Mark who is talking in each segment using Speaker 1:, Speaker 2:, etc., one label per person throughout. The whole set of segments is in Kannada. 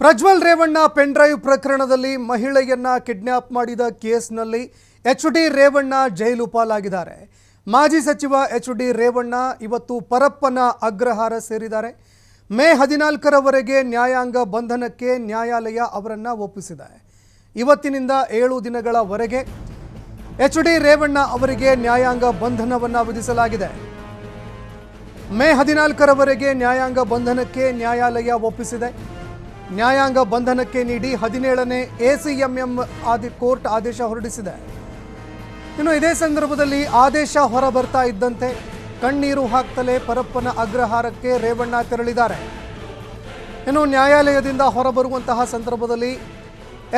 Speaker 1: ಪ್ರಜ್ವಲ್ ರೇವಣ್ಣ ಪೆನ್ ಡ್ರೈವ್ ಪ್ರಕರಣದಲ್ಲಿ ಮಹಿಳೆಯನ್ನ ಕಿಡ್ನ್ಯಾಪ್ ಮಾಡಿದ ಕೇಸ್ನಲ್ಲಿ ಎಚ್ ಡಿ ರೇವಣ್ಣ ಜೈಲು ಪಾಲಾಗಿದ್ದಾರೆ. ಮಾಜಿ ಸಚಿವ ಎಚ್ ಡಿ ರೇವಣ್ಣ ಇವತ್ತು ಪರಪ್ಪನ ಅಗ್ರಹಾರ ಸೇರಿದ್ದಾರೆ. ಮೇ ಹದಿನಾಲ್ಕರವರೆಗೆ ನ್ಯಾಯಾಂಗ ಬಂಧನಕ್ಕೆ ನ್ಯಾಯಾಲಯ ಅವರನ್ನು ಒಪ್ಪಿಸಿದೆ. ಇವತ್ತಿನಿಂದ ಏಳು ದಿನಗಳವರೆಗೆ ಎಚ್ ಡಿ ರೇವಣ್ಣ ಅವರಿಗೆ ನ್ಯಾಯಾಂಗ ಬಂಧನವನ್ನು ವಿಧಿಸಲಾಗಿದೆ. ಮೇ ಹದಿನಾಲ್ಕರವರೆಗೆ ನ್ಯಾಯಾಂಗ ಬಂಧನಕ್ಕೆ ನ್ಯಾಯಾಲಯ ಒಪ್ಪಿಸಿದೆ. ನ್ಯಾಯಾಂಗ ಬಂಧನಕ್ಕೆ ನೀಡಿ ಹದಿನೇಳನೇ ಎಸಿಎಂಎಂ ಆದಿ ಕೋರ್ಟ್ ಆದೇಶ ಹೊರಡಿಸಿದೆ. ಇನ್ನು ಇದೇ ಸಂದರ್ಭದಲ್ಲಿ ಆದೇಶ ಹೊರ ಬರ್ತಾ ಇದ್ದಂತೆ ಕಣ್ಣೀರು ಹಾಕ್ತಲೇ ಪರಪ್ಪನ ಅಗ್ರಹಾರಕ್ಕೆ ರೇವಣ್ಣ ತೆರಳಿದ್ದಾರೆ. ಇನ್ನು ನ್ಯಾಯಾಲಯದಿಂದ ಹೊರಬರುವಂತಹ ಸಂದರ್ಭದಲ್ಲಿ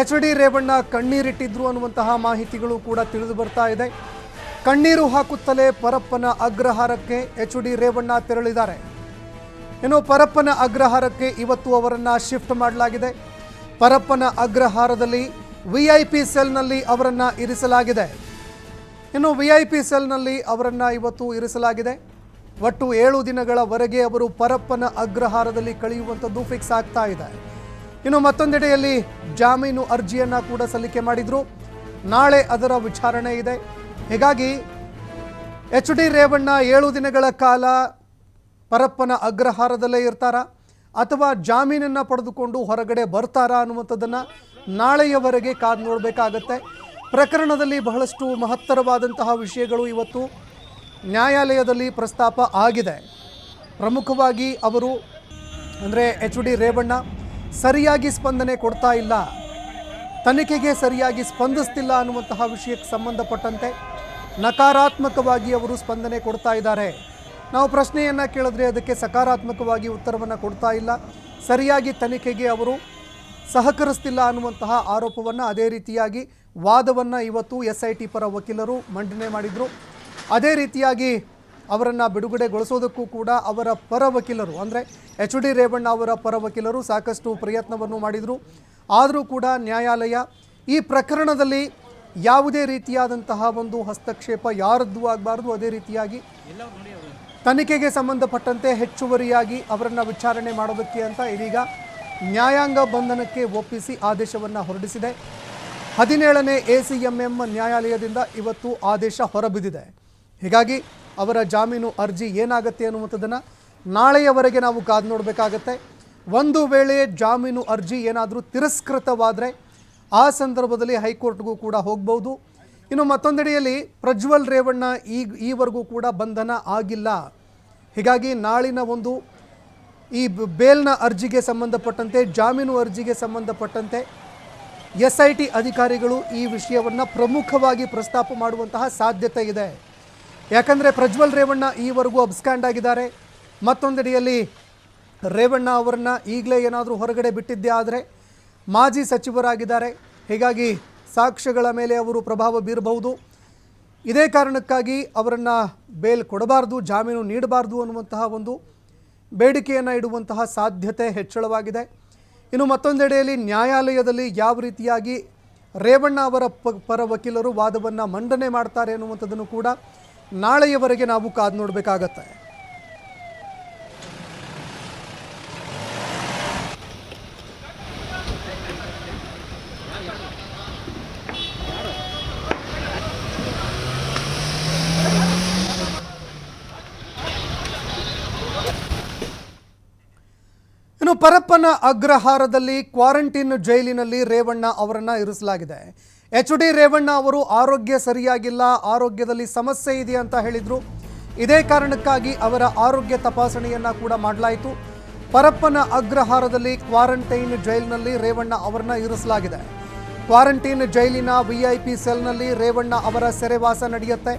Speaker 1: ಎಚ್ ಡಿ ರೇವಣ್ಣ ಕಣ್ಣೀರಿಟ್ಟಿದ್ರು ಅನ್ನುವಂತಹ ಮಾಹಿತಿಗಳು ಕೂಡ ತಿಳಿದು ಬರ್ತಾ ಇದೆ. ಕಣ್ಣೀರು ಹಾಕುತ್ತಲೇ ಪರಪ್ಪನ ಅಗ್ರಹಾರಕ್ಕೆ ಎಚ್ ಡಿ ರೇವಣ್ಣ ತೆರಳಿದ್ದಾರೆ. ಇನ್ನು ಪರಪ್ಪನ ಅಗ್ರಹಾರಕ್ಕೆ ಇವತ್ತು ಅವರನ್ನು ಶಿಫ್ಟ್ ಮಾಡಲಾಗಿದೆ. ಪರಪ್ಪನ ಅಗ್ರಹಾರದಲ್ಲಿ ವಿ ಐ ಪಿ ಸೆಲ್ನಲ್ಲಿ ಅವರನ್ನು ಇರಿಸಲಾಗಿದೆ. ಇನ್ನು ವಿ ಐ ಪಿ ಸೆಲ್ನಲ್ಲಿ ಅವರನ್ನು ಇವತ್ತು ಇರಿಸಲಾಗಿದೆ. ಒಟ್ಟು ಏಳು ದಿನಗಳವರೆಗೆ ಅವರು ಪರಪ್ಪನ ಅಗ್ರಹಾರದಲ್ಲಿ ಕಳೆಯುವಂಥದ್ದು ಫಿಕ್ಸ್ ಆಗ್ತಾ ಇದೆ. ಇನ್ನು ಮತ್ತೊಂದೆಡೆಯಲ್ಲಿ ಜಾಮೀನು ಅರ್ಜಿಯನ್ನು ಕೂಡ ಸಲ್ಲಿಕೆ ಮಾಡಿದರು. ನಾಳೆ ಅದರ ವಿಚಾರಣೆ ಇದೆ. ಹೀಗಾಗಿ ಎಚ್ ಡಿ ರೇವಣ್ಣ ಏಳು ದಿನಗಳ ಕಾಲ ಪರಪ್ಪನ ಅಗ್ರಹಾರದಲ್ಲೇ ಇರ್ತಾರಾ? ಅಥವಾ ಜಾಮೀನನ್ನು ಪಡೆದುಕೊಂಡು ಹೊರಗಡೆ ಬರ್ತಾರಾ ಅನ್ನುವಂಥದ್ದನ್ನು ನಾಳೆಯವರೆಗೆ ಕಾದು ನೋಡಬೇಕಾಗತ್ತೆ. ಪ್ರಕರಣದಲ್ಲಿ ಬಹಳಷ್ಟು ಮಹತ್ತರವಾದಂತಹ ವಿಷಯಗಳು ಇವತ್ತು ನ್ಯಾಯಾಲಯದಲ್ಲಿ ಪ್ರಸ್ತಾಪ ಆಗಿದೆ. ಪ್ರಮುಖವಾಗಿ ಅವರು ಅಂದರೆ ಎಚ್ ಡಿ ರೇವಣ್ಣ ಸರಿಯಾಗಿ ಸ್ಪಂದನೆ ಕೊಡ್ತಾ ಇಲ್ಲ. ತನಿಖೆಗೆ ಸರಿಯಾಗಿ ಸ್ಪಂದಿಸ್ತಿಲ್ಲ ಅನ್ನುವಂತಹ ವಿಷಯಕ್ಕೆ ಸಂಬಂಧಪಟ್ಟಂತೆ ನಕಾರಾತ್ಮಕವಾಗಿ ಅವರು ಸ್ಪಂದನೆ ಕೊಡ್ತಾ ಇದ್ದಾರೆ. ನಾವು ಪ್ರಶ್ನೆಯನ್ನು ಕೇಳಿದ್ರೆ ಅದಕ್ಕೆ ಸಕಾರಾತ್ಮಕವಾಗಿ ಉತ್ತರವನ್ನು ಕೊಡ್ತಾ ಇಲ್ಲ. ಸರಿಯಾಗಿ ತನಿಖೆಗೆ ಅವರು ಸಹಕರಿಸ್ತಿಲ್ಲ ಅನ್ನುವಂತಹ ಆರೋಪವನ್ನು ಅದೇ ರೀತಿಯಾಗಿ ವಾದವನ್ನು ಇವತ್ತು ಎಸ್ ಐ ಟಿ ಪರ ವಕೀಲರು ಮಂಡನೆ ಮಾಡಿದರು. ಅದೇ ರೀತಿಯಾಗಿ ಅವರನ್ನು ಬಿಡುಗಡೆಗೊಳಿಸೋದಕ್ಕೂ ಕೂಡ ಅವರ ಪರ ವಕೀಲರು, ಅಂದರೆ ಎಚ್ ಡಿ ರೇವಣ್ಣ ಅವರ ಪರ ವಕೀಲರು ಸಾಕಷ್ಟು ಪ್ರಯತ್ನವನ್ನು ಮಾಡಿದರು. ಆದರೂ ಕೂಡ ನ್ಯಾಯಾಲಯ ಈ ಪ್ರಕರಣದಲ್ಲಿ ಯಾವುದೇ ರೀತಿಯಾದಂತಹ ಒಂದು ಹಸ್ತಕ್ಷೇಪ ಯಾರದ್ದು ಆಗಬಾರ್ದು, ಅದೇ ರೀತಿಯಾಗಿ ತನಿಖೆಗೆ ಸಂಬಂಧಪಟ್ಟಂತೆ ಹೆಚ್ಚುವರಿಯಾಗಿ ಅವರನ್ನು ವಿಚಾರಣೆ ಮಾಡೋದಕ್ಕೆ ಅಂತ ಇದೀಗ ನ್ಯಾಯಾಂಗ ಬಂಧನಕ್ಕೆ ಒಪ್ಪಿಸಿ ಆದೇಶವನ್ನು ಹೊರಡಿಸಿದೆ. ಹದಿನೇಳನೇ ಎ ಸಿ ಎಂ ಎಂ ನ್ಯಾಯಾಲಯದಿಂದ ಇವತ್ತು ಆದೇಶ ಹೊರಬಿದ್ದಿದೆ. ಹೀಗಾಗಿ ಅವರ ಜಾಮೀನು ಅರ್ಜಿ ಏನಾಗುತ್ತೆ ಅನ್ನುವಂಥದ್ದನ್ನು ನಾಳೆಯವರೆಗೆ ನಾವು ಕಾದು ನೋಡಬೇಕಾಗತ್ತೆ. ಒಂದು ವೇಳೆ ಜಾಮೀನು ಅರ್ಜಿ ಏನಾದರೂ ತಿರಸ್ಕೃತವಾದರೆ ಆ ಸಂದರ್ಭದಲ್ಲಿ ಹೈಕೋರ್ಟ್ಗೂ ಕೂಡ ಹೋಗ್ಬೋದು. ಇನ್ನು ಮತ್ತೊಂದೆಡೆಯಲ್ಲಿ ಪ್ರಜ್ವಲ್ ರೇವಣ್ಣ ಈಗ ಈವರೆಗೂ ಕೂಡ ಬಂಧನ ಆಗಿಲ್ಲ. ಹೀಗಾಗಿ ನಾಳಿನ ಒಂದು ಈ ಬೇಲ್ನ ಅರ್ಜಿಗೆ ಸಂಬಂಧಪಟ್ಟಂತೆ, ಜಾಮೀನು ಅರ್ಜಿಗೆ ಸಂಬಂಧಪಟ್ಟಂತೆ ಎಸ್ ಐ ಟಿ ಅಧಿಕಾರಿಗಳು ಈ ವಿಷಯವನ್ನು ಪ್ರಮುಖವಾಗಿ ಪ್ರಸ್ತಾಪ ಮಾಡುವಂತಹ ಸಾಧ್ಯತೆ ಇದೆ. ಯಾಕಂದರೆ ಪ್ರಜ್ವಲ್ ರೇವಣ್ಣ ಈವರೆಗೂ ಅಬ್ಸ್ಕ್ಯಾಂಡ್ ಆಗಿದ್ದಾರೆ. ಮತ್ತೊಂದೆಡೆಯಲ್ಲಿ ರೇವಣ್ಣ ಅವರನ್ನು ಈಗಲೇ ಏನಾದರೂ ಹೊರಗಡೆ ಬಿಟ್ಟಿದ್ದೇ ಆದರೆ ಮಾಜಿ ಸಚಿವರಾಗಿದ್ದಾರೆ. ಹೀಗಾಗಿ ಸಾಕ್ಷ್ಯಗಳ ಮೇಲೆ ಅವರು ಪ್ರಭಾವ ಬೀರಬಹುದು. ಇದೇ ಕಾರಣಕ್ಕಾಗಿ ಅವರನ್ನು ಬೇಲ್ ಕೊಡಬಾರ್ದು, ಜಾಮೀನು ನೀಡಬಾರ್ದು ಅನ್ನುವಂತಹ ಒಂದು ಬೇಡಿಕೆಯನ್ನು ಇಡುವಂತಹ ಸಾಧ್ಯತೆ ಹೆಚ್ಚಳವಾಗಿದೆ. ಇನ್ನು ಮತ್ತೊಂದೆಡೆಯಲ್ಲಿ ನ್ಯಾಯಾಲಯದಲ್ಲಿ ಯಾವ ರೀತಿಯಾಗಿ ರೇವಣ್ಣ ಅವರ ಪರ ವಕೀಲರು ವಾದವನ್ನು ಮಂಡನೆ ಮಾಡ್ತಾರೆ ಅನ್ನುವಂಥದ್ದನ್ನು ಕೂಡ ನಾಳೆಯವರೆಗೆ ನಾವು ಕಾದು ನೋಡಬೇಕಾಗತ್ತೆ. ಇನ್ನು ಪರಪ್ಪನ ಅಗ್ರಹಾರದಲ್ಲಿ ಕ್ವಾರಂಟೈನ್ ಜೈಲಿನಲ್ಲಿ ರೇವಣ್ಣ ಅವರನ್ನು ಇರಿಸಲಾಗಿದೆ. ಎಚ್ ಡಿ ರೇವಣ್ಣ ಅವರು ಆರೋಗ್ಯ ಸರಿಯಾಗಿಲ್ಲ, ಆರೋಗ್ಯದಲ್ಲಿ ಸಮಸ್ಯೆ ಇದೆ ಅಂತ ಹೇಳಿದರು. ಇದೇ ಕಾರಣಕ್ಕಾಗಿ ಅವರ ಆರೋಗ್ಯ ತಪಾಸಣೆಯನ್ನು ಕೂಡ ಮಾಡಲಾಯಿತು. ಪರಪ್ಪನ ಅಗ್ರಹಾರದಲ್ಲಿ ಕ್ವಾರಂಟೈನ್ ಜೈಲಿನಲ್ಲಿ ರೇವಣ್ಣ ಅವರನ್ನ ಇರಿಸಲಾಗಿದೆ. ಕ್ವಾರಂಟೈನ್ ಜೈಲಿನ ವಿ ಐ ಪಿ ಸೆಲ್ನಲ್ಲಿ ರೇವಣ್ಣ ಅವರ ಸೆರೆವಾಸ ನಡೆಯುತ್ತೆ.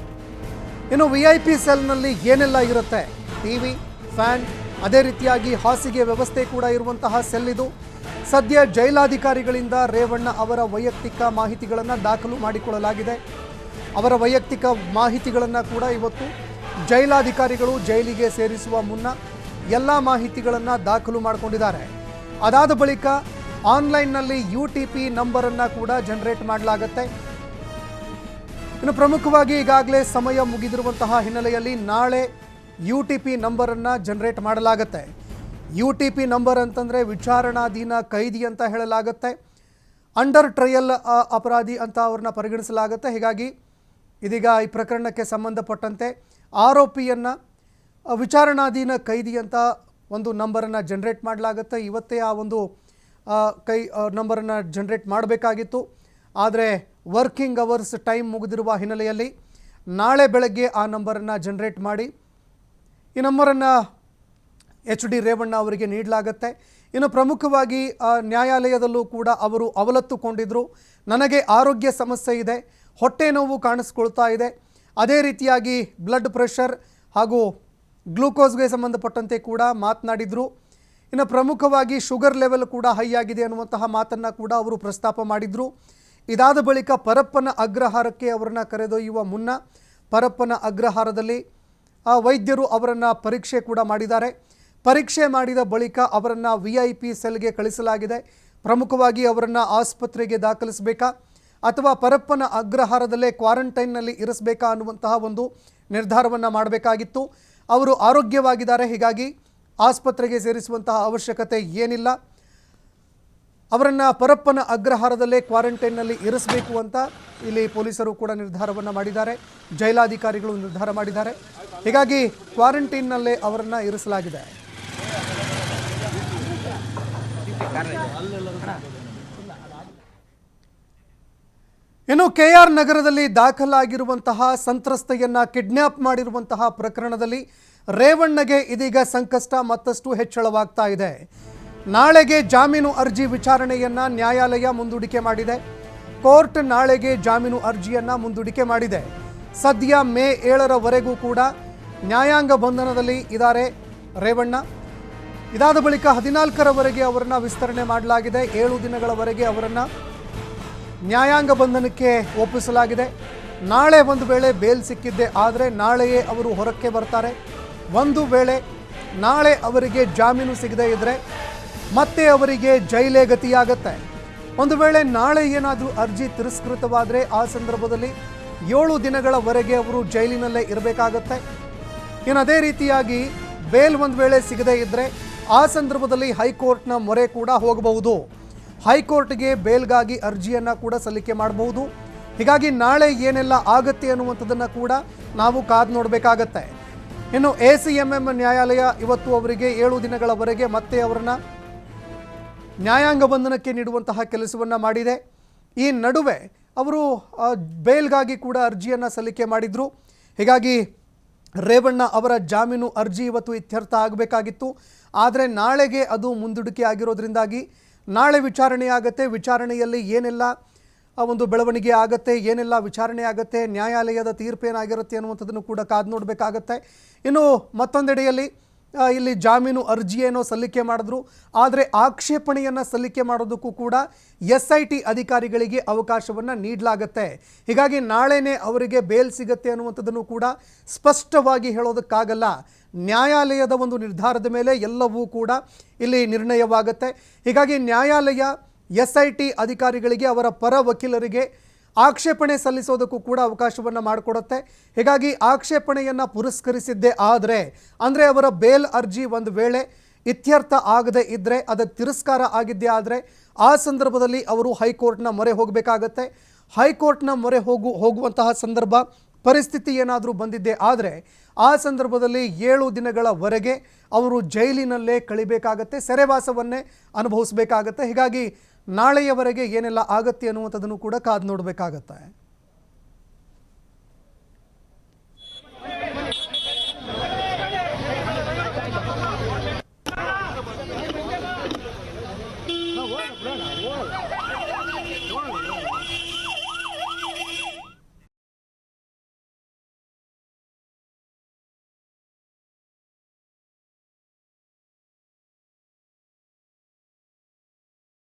Speaker 1: ಇನ್ನು ವಿ ಐ ಪಿ ಸೆಲ್ನಲ್ಲಿ ಏನೆಲ್ಲ ಇರುತ್ತೆ? ಟಿವಿ ಫ್ಯಾನ್ ಅದೇ ರೀತಿಯಾಗಿ ಹಾಸಿಗೆ ವ್ಯವಸ್ಥೆ ಕೂಡ ಇರುವಂತಹ ಸೆಲ್ ಇದು. ಸದ್ಯ ಜೈಲಾಧಿಕಾರಿಗಳಿಂದ ರೇವಣ್ಣ ಅವರ ವೈಯಕ್ತಿಕ ಮಾಹಿತಿಗಳನ್ನು ದಾಖಲು ಮಾಡಿಕೊಳ್ಳಲಾಗಿದೆ. ಅವರ ವೈಯಕ್ತಿಕ ಮಾಹಿತಿಗಳನ್ನು ಕೂಡ ಇವತ್ತು ಜೈಲಾಧಿಕಾರಿಗಳು ಜೈಲಿಗೆ ಸೇರಿಸುವ ಮುನ್ನ ಎಲ್ಲ ಮಾಹಿತಿಗಳನ್ನು ದಾಖಲು ಮಾಡಿಕೊಂಡಿದ್ದಾರೆ. ಅದಾದ ಬಳಿಕ ಆನ್ಲೈನ್ನಲ್ಲಿ ಯು ಟಿ ಪಿ ನಂಬರನ್ನು ಕೂಡ ಜನರೇಟ್ ಮಾಡಲಾಗತ್ತೆ. ಇನ್ನು ಪ್ರಮುಖವಾಗಿ ಈಗಾಗಲೇ ಸಮಯ ಮುಗಿದಿರುವಂತಹ ಹಿನ್ನೆಲೆಯಲ್ಲಿ ನಾಳೆ ಯು ಟಿ ಪಿ ನಂಬರನ್ನು ಜನರೇಟ್ ಮಾಡಲಾಗುತ್ತೆ. ಯು ಟಿ ಪಿ ನಂಬರ್ ಅಂತಂದರೆ ವಿಚಾರಣಾಧೀನ ಕೈದಿ ಅಂತ ಹೇಳಲಾಗುತ್ತೆ. ಅಂಡರ್ ಟ್ರಯಲ್ ಅಪರಾಧಿ ಅಂತ ಅವ್ರನ್ನ ಪರಿಗಣಿಸಲಾಗುತ್ತೆ. ಹೀಗಾಗಿ ಇದೀಗ ಈ ಪ್ರಕರಣಕ್ಕೆ ಸಂಬಂಧಪಟ್ಟಂತೆ ಆರೋಪಿಯನ್ನು ವಿಚಾರಣಾಧೀನ ಕೈದಿ ಅಂತ ಒಂದು ನಂಬರನ್ನು ಜನ್ರೇಟ್ ಮಾಡಲಾಗುತ್ತೆ. ಇವತ್ತೇ ಆ ಒಂದು ಕೈ ನಂಬರನ್ನು ಜನ್ರೇಟ್ ಮಾಡಬೇಕಾಗಿತ್ತು. ಆದರೆ ವರ್ಕಿಂಗ್ ಅವರ್ಸ್ ಟೈಮ್ ಮುಗಿದಿರುವ ಹಿನ್ನೆಲೆಯಲ್ಲಿ ನಾಳೆ ಬೆಳಗ್ಗೆ ಆ ನಂಬರನ್ನು ಜನ್ರೇಟ್ ಮಾಡಿ ಈ ನಂಬರನ್ನು ಎಚ್ ಡಿ ರೇವಣ್ಣ ಅವರಿಗೆ ನೀಡಲಾಗತ್ತೆ. ಇನ್ನು ಪ್ರಮುಖವಾಗಿ ನ್ಯಾಯಾಲಯದಲ್ಲೂ ಕೂಡ ಅವರು ಅವಲತ್ತುಕೊಂಡಿದ್ದರು ನನಗೆ ಆರೋಗ್ಯ ಸಮಸ್ಯೆ ಇದೆ, ಹೊಟ್ಟೆ ನೋವು ಕಾಣಿಸ್ಕೊಳ್ತಾ ಇದೆ. ಅದೇ ರೀತಿಯಾಗಿ ಬ್ಲಡ್ ಪ್ರೆಷರ್ ಹಾಗೂ ಗ್ಲೂಕೋಸ್ಗೆ ಸಂಬಂಧಪಟ್ಟಂತೆ ಕೂಡ ಮಾತನಾಡಿದರು. ಇನ್ನು ಪ್ರಮುಖವಾಗಿ ಶುಗರ್ ಲೆವೆಲ್ ಕೂಡ ಹೈ ಆಗಿದೆ ಅನ್ನುವಂತಹ ಮಾತನ್ನು ಕೂಡ ಅವರು ಪ್ರಸ್ತಾಪ ಮಾಡಿದರು. ಇದಾದ ಬಳಿಕ ಪರಪ್ಪನ ಅಗ್ರಹಾರಕ್ಕೆ ಅವರನ್ನು ಕರೆದೊಯ್ಯುವ ಮುನ್ನ, ಪರಪ್ಪನ ಅಗ್ರಹಾರದಲ್ಲಿ ಆ ವೈದ್ಯರು ಅವರನ್ನು ಪರೀಕ್ಷೆ ಕೂಡ ಮಾಡಿದ್ದಾರೆ. ಪರೀಕ್ಷೆ ಮಾಡಿದ ಬಳಿಕ ಅವರನ್ನು ವಿ ಐ ಪಿ ಸೆಲ್ಗೆ ಕಳಿಸಲಾಗಿದೆ. ಪ್ರಮುಖವಾಗಿ ಅವರನ್ನು ಆಸ್ಪತ್ರೆಗೆ ದಾಖಲಿಸಬೇಕಾ ಅಥವಾ ಪರಪ್ಪನ ಅಗ್ರಹಾರದಲ್ಲೇ ಕ್ವಾರಂಟೈನ್ನಲ್ಲಿ ಇರಿಸಬೇಕಾ ಅನ್ನುವಂತಹ ಒಂದು ನಿರ್ಧಾರವನ್ನು ಮಾಡಬೇಕಾಗಿತ್ತು. ಅವರು ಆರೋಗ್ಯವಾಗಿದ್ದಾರೆ, ಹೀಗಾಗಿ ಆಸ್ಪತ್ರೆಗೆ ಸೇರಿಸುವಂತಹ ಅವಶ್ಯಕತೆ ಏನಿಲ್ಲ. ಅವರನ್ನು ಪರಪ್ಪನ ಅಗ್ರಹಾರದಲ್ಲೇ ಕ್ವಾರಂಟೈನ್ನಲ್ಲಿ ಇರಿಸಬೇಕು ಅಂತ ಇಲ್ಲಿ ಪೊಲೀಸರು ಕೂಡ ನಿರ್ಧಾರವನ್ನು ಮಾಡಿದ್ದಾರೆ. ಜೈಲಾಧಿಕಾರಿಗಳು ನಿರ್ಧಾರ ಮಾಡಿದ್ದಾರೆ. ಹೀಗಾಗಿ ಕ್ವಾರಂಟೈನ್ನಲ್ಲೇ ಅವರನ್ನು ಇರಿಸಲಾಗಿದೆ. ಇನ್ನು ಕೆ ಆರ್ ನಗರದಲ್ಲಿ ದಾಖಲಾಗಿರುವಂತಹ ಸಂತ್ರಸ್ತೆಯನ್ನ ಕಿಡ್ನ್ಯಾಪ್ ಮಾಡಿರುವಂತಹ ಪ್ರಕರಣದಲ್ಲಿ ರೇವಣ್ಣಗೆ ಇದೀಗ ಸಂಕಷ್ಟ ಮತ್ತಷ್ಟು ಹೆಚ್ಚಳವಾಗ್ತಾ ಇದೆ. ನಾಳೆಗೆ ಜಾಮೀನು ಅರ್ಜಿ ವಿಚಾರಣೆಯನ್ನ ನ್ಯಾಯಾಲಯ ಮುಂದೂಡಿಕೆ ಮಾಡಿದೆ. ಕೋರ್ಟ್ ನಾಳೆಗೆ ಜಾಮೀನು ಅರ್ಜಿಯನ್ನ ಮುಂದೂಡಿಕೆ ಮಾಡಿದೆ. ಸದ್ಯ ಮೇ ಏಳರವರೆಗೂ ಕೂಡ ನ್ಯಾಯಾಂಗ ಬಂಧನದಲ್ಲಿ ಇದ್ದಾರೆ ರೇವಣ್ಣ. ಇದಾದ ಬಳಿಕ ಹದಿನಾಲ್ಕರವರೆಗೆ ಅವರನ್ನ ವಿಸ್ತರಣೆ ಮಾಡಲಾಗಿದೆ. ಏಳು ದಿನಗಳವರೆಗೆ ಅವರನ್ನು ನ್ಯಾಯಾಂಗ ಬಂಧನಕ್ಕೆ ಒಪ್ಪಿಸಲಾಗಿದೆ. ನಾಳೆ ಒಂದು ವೇಳೆ ಬೇಲ್ ಸಿಕ್ಕಿದ್ದೆ ಆದರೆ ನಾಳೆಯೇ ಅವರು ಹೊರಕ್ಕೆ ಬರ್ತಾರೆ. ಒಂದು ವೇಳೆ ನಾಳೆ ಅವರಿಗೆ ಜಾಮೀನು ಸಿಗದೇ ಇದ್ದರೆ ಮತ್ತೆ ಅವರಿಗೆ ಜೈಲೇ ಗತಿಯಾಗತ್ತೆ. ಒಂದು ವೇಳೆ ನಾಳೆ ಏನಾದರೂ ಅರ್ಜಿ ತಿರಸ್ಕೃತವಾದರೆ ಆ ಸಂದರ್ಭದಲ್ಲಿ ಏಳು ದಿನಗಳವರೆಗೆ ಅವರು ಜೈಲಿನಲ್ಲೇ ಇರಬೇಕಾಗತ್ತೆ. ಇನ್ನು ಅದೇ ರೀತಿಯಾಗಿ ಬೇಲ್ ಒಂದು ವೇಳೆ ಸಿಗದೇ ಇದ್ದರೆ ಆ ಸಂದರ್ಭದಲ್ಲಿ ಹೈಕೋರ್ಟ್ನ ಮೊರೆ ಕೂಡ ಹೋಗಬಹುದು. ಹೈಕೋರ್ಟ್ಗೆ ಬೇಲ್ಗಾಗಿ ಅರ್ಜಿಯನ್ನು ಕೂಡ ಸಲ್ಲಿಕೆ ಮಾಡಬಹುದು. ಹೀಗಾಗಿ ನಾಳೆ ಏನೆಲ್ಲ ಆಗತ್ತೆ ಅನ್ನುವಂಥದ್ದನ್ನು ಕೂಡ ನಾವು ಕಾದು ನೋಡಬೇಕಾಗತ್ತೆ. ಇನ್ನು ಎ ಸಿ ಎಂ ಎಂ ನ್ಯಾಯಾಲಯ ಇವತ್ತು ಅವರಿಗೆ ಏಳು ದಿನಗಳವರೆಗೆ ಮತ್ತೆ ಅವರನ್ನು ನ್ಯಾಯಾಂಗ ಬಂಧನಕ್ಕೆ ನೀಡುವಂತಹ ಕೆಲಸವನ್ನು ಮಾಡಿದೆ. ಈ ನಡುವೆ ಅವರು ಬೇಲ್ಗಾಗಿ ಕೂಡ ಅರ್ಜಿಯನ್ನು ಸಲ್ಲಿಕೆ ಮಾಡಿದರು. ಹೀಗಾಗಿ ರೇವಣ್ಣ ಅವರ ಜಾಮೀನು ಅರ್ಜಿ ಇವತ್ತು ಇತ್ಯರ್ಥ ಆಗಬೇಕಾಗಿತ್ತು. ಆದರೆ ನಾಳೆಗೆ ಅದು ಮುಂದೂಡಿಕೆ ಆಗಿರೋದ್ರಿಂದಾಗಿ ನಾಳೆ ವಿಚಾರಣೆ ಆಗುತ್ತೆ. ವಿಚಾರಣೆಯಲ್ಲಿ ಏನೆಲ್ಲ ಒಂದು ಬೆಳವಣಿಗೆ ಆಗುತ್ತೆ, ಏನೆಲ್ಲ ವಿಚಾರಣೆ ಆಗತ್ತೆ, ನ್ಯಾಯಾಲಯದ ತೀರ್ಪೇನಾಗಿರುತ್ತೆ ಅನ್ನುವಂಥದ್ದನ್ನು ಕೂಡ ಕಾದು ನೋಡಬೇಕಾಗತ್ತೆ. ಇನ್ನು ಮತ್ತೊಂದೆಡೆಯಲ್ಲಿ ಇಲ್ಲಿ ಜಾಮೀನು ಅರ್ಜಿಯೇನೋ ಸಲ್ಲಿಕೆ ಮಾಡಿದ್ರು. ಆದರೆ ಆಕ್ಷೇಪಣೆಯನ್ನು ಸಲ್ಲಿಕೆ ಮಾಡೋದಕ್ಕೂ ಕೂಡ ಎಸ್ ಐ ಟಿ ಅಧಿಕಾರಿಗಳಿಗೆ ಅವಕಾಶವನ್ನು ನೀಡಲಾಗತ್ತೆ. ಹೀಗಾಗಿ ನಾಳೆನೇ ಅವರಿಗೆ ಬೇಲ್ ಸಿಗತ್ತೆ ಅನ್ನುವಂಥದ್ದನ್ನು ಕೂಡ ಸ್ಪಷ್ಟವಾಗಿ ಹೇಳೋದಕ್ಕಾಗಲ್ಲ. ನ್ಯಾಯಾಲಯದ ಒಂದು ನಿರ್ಧಾರದ ಮೇಲೆ ಎಲ್ಲವೂ ಕೂಡ ಇಲ್ಲಿ ನಿರ್ಣಯವಾಗುತ್ತೆ. ಹೀಗಾಗಿ ನ್ಯಾಯಾಲಯ ಎಸ್ ಐ ಟಿ ಅಧಿಕಾರಿಗಳಿಗೆ ಅವರ ಪರ ವಕೀಲರಿಗೆ ಆಕ್ಷೇಪಣೆ ಸಲ್ಲಿಸೋದಕ್ಕೂ ಕೂಡ ಅವಕಾಶವನ್ನು ಮಾಡಿಕೊಡುತ್ತೆ. ಹೀಗಾಗಿ ಆಕ್ಷೇಪಣೆಯನ್ನು ಪುರಸ್ಕರಿಸಿದ್ದೇ ಆದರೆ, ಅಂದರೆ ಅವರ ಬೇಲ್ ಅರ್ಜಿ ಒಂದು ವೇಳೆ ಇತ್ಯರ್ಥ ಆಗದೆ ಇದ್ದರೆ ಅದು ತಿರಸ್ಕಾರ ಆಗಿದ್ದೇ ಆದರೆ, ಆ ಸಂದರ್ಭದಲ್ಲಿ ಅವರು ಹೈಕೋರ್ಟ್ನ ಮೊರೆ ಹೋಗಬೇಕಾಗತ್ತೆ. ಹೈಕೋರ್ಟ್ನ ಮೊರೆ ಹೋಗು, ಹೋಗುವಂತಹ ಸಂದರ್ಭ, ಪರಿಸ್ಥಿತಿ ಏನಾದರೂ ಬಂದಿದ್ದೆ ಆದರೆ, ಆ ಸಂದರ್ಭದಲ್ಲಿ ಏಳು ದಿನಗಳವರೆಗೆ ಅವರು ಜೈಲಿನಲ್ಲೇ ಕಳಿಬೇಕಾಗತ್ತೆ, ಸೆರೆವಾಸವನ್ನೇ ಅನುಭವಿಸಬೇಕಾಗತ್ತೆ. ಹೀಗಾಗಿ ನಾಳೆಯವರೆಗೆ ಏನೆಲ್ಲ ಆಗತ್ತೆ ಅನ್ನುವಂಥದ್ದನ್ನು ಕೂಡ ಕಾದು ನೋಡಬೇಕಾಗತ್ತೆ.